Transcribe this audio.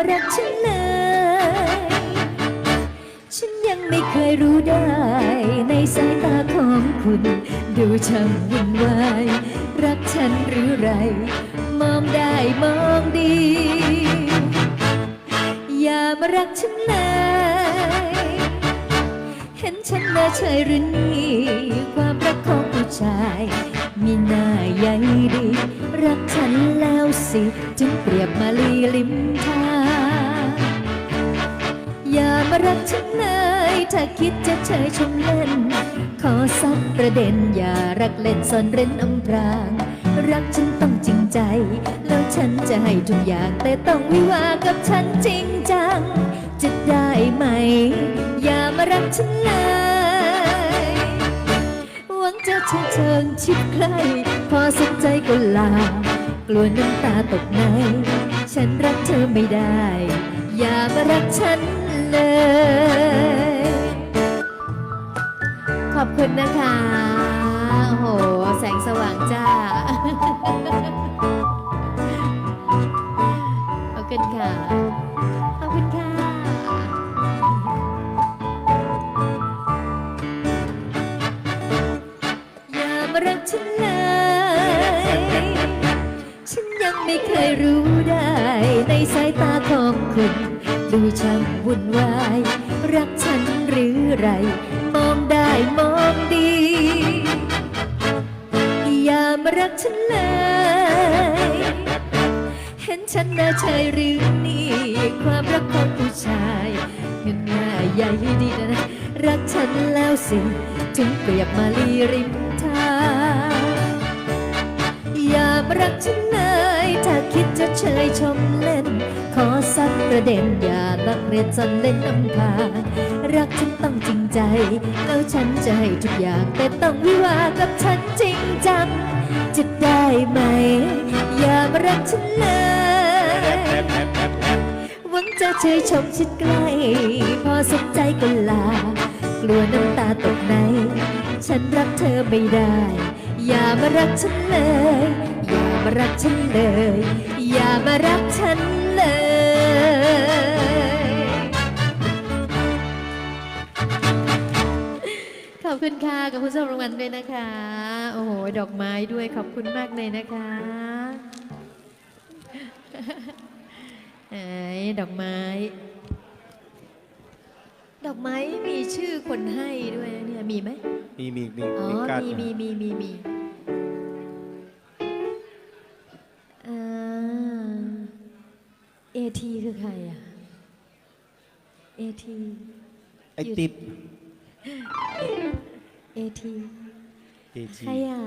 ารักฉันเลย ฉันยังไม่เคยรู้ได้ ในสายตาของคุณ ดูช่างวุ่นวายรักฉันหรือไร มองได้มองดี อย่ามารักฉันเลยเห็นฉันน่าเฉยหรือนี่ความรักของผู้ชาย มีหน้าใหญ่ดี รักฉันแล้วสิจึง รักฉันเลยถ้าคิดจะเฉยชมเล่น ขอสักประเด็นอย่ารักเล่นซ่อนเร้นอำพราง รักฉันต้องจริงใจ แล้วฉันจะให้ทุกอย่างแต่ต้องวิวากับฉันจริงจัง จะได้ไหม อย่ามารักฉันเลยหวังจะเชิญเชิญชิดใกล้พอสนใจก็ลากลัวน้ำตาตกใน ฉันรักเธอไม่ได้ อย่ามารักฉัน เลย ขอบคุณนะคะ โอ้โห แสงสว่างจ้า ขอบคุณค่ะ ขอบคุณค่ะ อย่ามารักฉันเลย ฉันยังไม่เคยรู้ได้ในสายตาของคุณ ดูช่างวุ่นวาย รักฉันหรือไร มองได้มองดี อย่ามารักฉันเลย เห็นฉันน่าเฉยหรือนี่ ความรักของผู้ชายเห็นหน้าใหญ่ดีนะ รักฉันแล้วสิถึงเปรียบมาลีริมทางอย่ามารักฉันเลย ถ้าคิดจะเฉยชมเล่นขอ ระเด็นอย่าลักเรียนซ่อนเล่นน้ำพารักฉันต้องจริงใจ แล้วฉันจะให้ทุกอย่างแต่ต้องวิวากับฉันจริงจังจะได้ไหม อย่ามารักฉันเลยหวังจะเชยชมชิดใกล้พอสนใจก็ลา กลัวน้ำตาตกใน ฉันรักเธอไม่ได้ อย่ามารักฉันเลย อย่ามารักฉันเลย อย่ามารักฉัน ขอบคุณค่ะกับผู้ชมรางวัลด้วยนะคะ โอ้โห ดอกไม้ด้วยขอบคุณมากเลยนะคะไหนดอกไม้ ดอกไม้มีชื่อคนให้ด้วยนะเนี่ย มีไหมมีมีมีอ๋อมีการ์ดมีมีมีมีมีเอทีคือใครอะเอทีไอติด A T A T，哎呀。